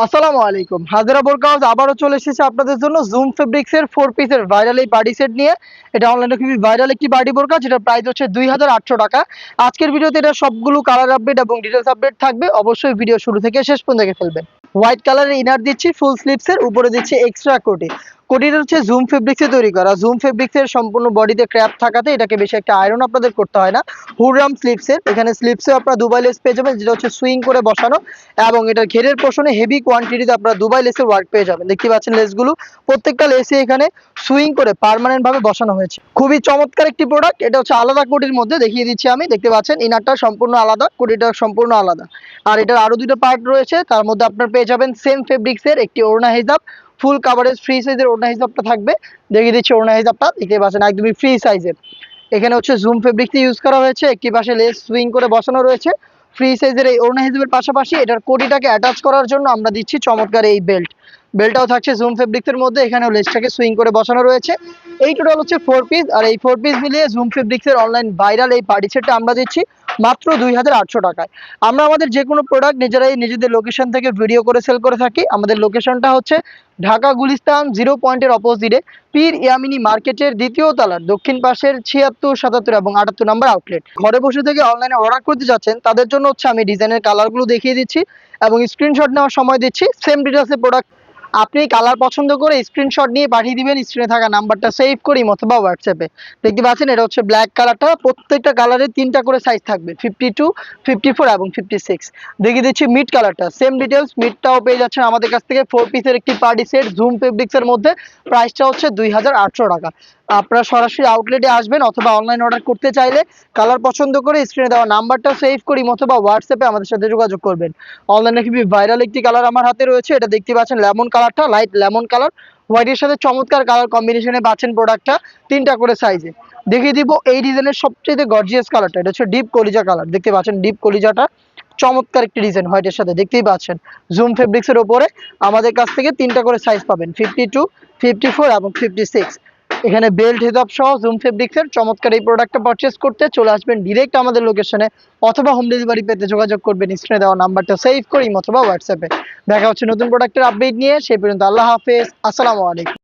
আসসালামু আলাইকুম। হাজারা বোরকাউজ আবারও চলে এসেছে আপনাদের জন্য জুম ফেব্রিক্স এর ফোর পিসের ভাইরাল এই বাডি সেট নিয়ে। এটা অনলাইনে খুবই ভাইরাল একটি বাডি বোরকা এটার প্রাইস হচ্ছে দুই হাজার আটশো টাকা। আজকের ভিডিওতে এটা সবগুলো কালার আপডেট এবং ডিটেলস আপডেট থাকবে। অবশ্যই ভিডিও শুরু থেকে শেষ পর্যন্ত ফেলবেন। হোয়াইট কালারের ইনার দিচ্ছি ফুল স্লিপস এর উপরে দিচ্ছি এক্সট্রা কোটি কোটিটা হচ্ছে জুম ফেব্রিক্সে তৈরি করা। জুম ফেব্রিক্সের সম্পূর্ণ বডিতে ক্র্যাপ থাকাতে এটাকে বেশি একটা আয়রন আপনাদের করতে হয় না। হুররাম স্লিপসের এখানে স্লিপসে আপনারা দুবাই লেস পেয়ে যাবেন, যেটা হচ্ছে সুইং করে বসানো এবং এটার ঘেরের পোষণে হেভি কোয়ান্টিটিতে আপনারা দুবাই লেসের ওয়ার্ক পেয়ে যাবেন। দেখতে পাচ্ছেন লেসগুলো প্রত্যেকটা লেসে এখানে সুইং করে পার্মানেন্ট ভাবে বসানো হয়েছে। খুবই চমৎকার একটি প্রোডাক্ট এটা হচ্ছে আলাদা কোটির মধ্যে, দেখিয়ে দিচ্ছি আমি। দেখতে পাচ্ছেন ইনারটা সম্পূর্ণ আলাদা কোটিটা সম্পূর্ণ আলাদা। আর এটার আরও দুটো পার্ট রয়েছে। তার মধ্যে আপনার পেয়ে যাবেন সেম ফেব্রিক্সের একটি ওড়না হিজাব। ফুল কাভারেজ ফ্রি সাইজের ওড়না হিসাবটা থাকবে। দেখিয়ে দিচ্ছি ওড়না হিজাবটা দেখতে পাচ্ছেন, একদমই ফ্রি সাইজের এখানে হচ্ছে জুম ফেব্রিক্স ইউজ করা হয়েছে। একটি পাশে লেস সুইং করে বসানো রয়েছে। ফ্রি সাইজের এই ওড়না হিসেবের পাশাপাশি এটার কোটিটাকে অ্যাটাচ করার জন্য আমরা দিচ্ছি চমৎকার এই বেল্ট বেল্টটাও থাকছে জুম ফেব্রিক্সের মধ্যে। এখানেও লেসটাকে সুইং করে বসানো রয়েছে। এই টোটাল হচ্ছে ফোর পিস আর এই ফোর পিস মিলিয়ে জুম ফেব্রিক্সের অনলাইন ভাইরাল এই পার্টি সেটটা আমরা দিচ্ছি। মাত্র দুই হাজার আটশো টাকায়। আমরা আমাদের যে কোনো প্রোডাক্ট নিজেরাই নিজেদের লোকেশন থেকে ভিডিও করে সেল করে থাকি। আমাদের লোকেশনটা হচ্ছে ঢাকা গুলিস্তান জিরো পয়েন্টের অপোজিটে পীর ইয়ামিনী মার্কেটের দ্বিতীয় তলার দক্ষিণ পাশের ছিয়াত্তর, সাতাত্তর এবং আটাত্তর নম্বর আউটলেট ঘরে বসে থেকে অনলাইনে অর্ডার করতে যাচ্ছেন, তাদের জন্য হচ্ছে আমি ডিজাইনের কালারগুলো দেখিয়ে দিচ্ছি এবং স্ক্রিনশট নেওয়ার সময় দিচ্ছি। সেম ডিটেলসের প্রোডাক্ট আপনি কালার পছন্দ করে স্ক্রিনশট নিয়ে পাঠিয়ে দিবেন স্ক্রিনে থাকা নাম্বারটা সেভ করি অথবা হোয়াটসঅ্যাপে দেখতে পাচ্ছেন, এটা হচ্ছে ব্ল্যাক কালারটা প্রত্যেকটা কালারে তিনটা করে সাইজ থাকবে ফিফটি টু ফিফটি ফোর এবং ফিফটি সিক্স দেখিয়ে দিচ্ছি মিড কালারটা সেম ডিটেলস মিডটাও পেয়ে যাচ্ছেন আমাদের কাছ থেকে। ফোর পিসের একটি পার্টি সেট জুম ফেব্রিক্সের মধ্যে। প্রাইসটা হচ্ছে দুই হাজার আটশো টাকা। আপনারা সরাসরি আউটলেটে আসবেন অথবা অনলাইন অর্ডার করতে চাইলে কালার পছন্দ করে স্ক্রিনে দেওয়া নাম্বারটা সেভ করি অথবা হোয়াটসঅ্যাপে আমাদের সাথে যোগাযোগ করবেন। অনলাইনে খুবই ভাইরাল একটি কালার আমার হাতে রয়েছে। এটা দেখতে পাচ্ছেন লেমন কালারটা লাইট লেমন কালার হোয়াইটের সাথে চমৎকার কালার কম্বিনেশনে পাচ্ছেন প্রোডাক্টটা তিনটা করে সাইজে দেখিয়ে দিব এই ডিজাইনের সবচেয়ে গর্জিয়াস কালারটা এটা হচ্ছে ডিপ কলিজা কালার দেখতে পাচ্ছেন ডিপ কলিজাটা, চমৎকার একটি ডিজাইন হোয়াইটের সাথে, দেখতেই পাচ্ছেন। জুম ফেব্রিক্সের ওপরে আমাদের কাছ থেকে তিনটা করে সাইজ পাবেন ফিফটি টু ফিফটি ফোর এবং ফিফটি সিক্স এখানে বেল্ট হিসাব সহ জুম ফেব্রিক্সের চমৎকার এই প্রোডাক্টটা পারচেস করতে চলে আসবেন ডিরেক্ট আমাদের লোকেশনে অথবা হোম ডেলিভারি পেতে যোগাযোগ করবেন স্ক্রিনে দেওয়া নাম্বারটা সেভ করি, অথবা হোয়াটসঅ্যাপে দেখা হচ্ছে নতুন প্রোডাক্টের আপডেট নিয়ে সেই পর্যন্ত আল্লাহ হাফেজ, আসসালামু আলাইকুম।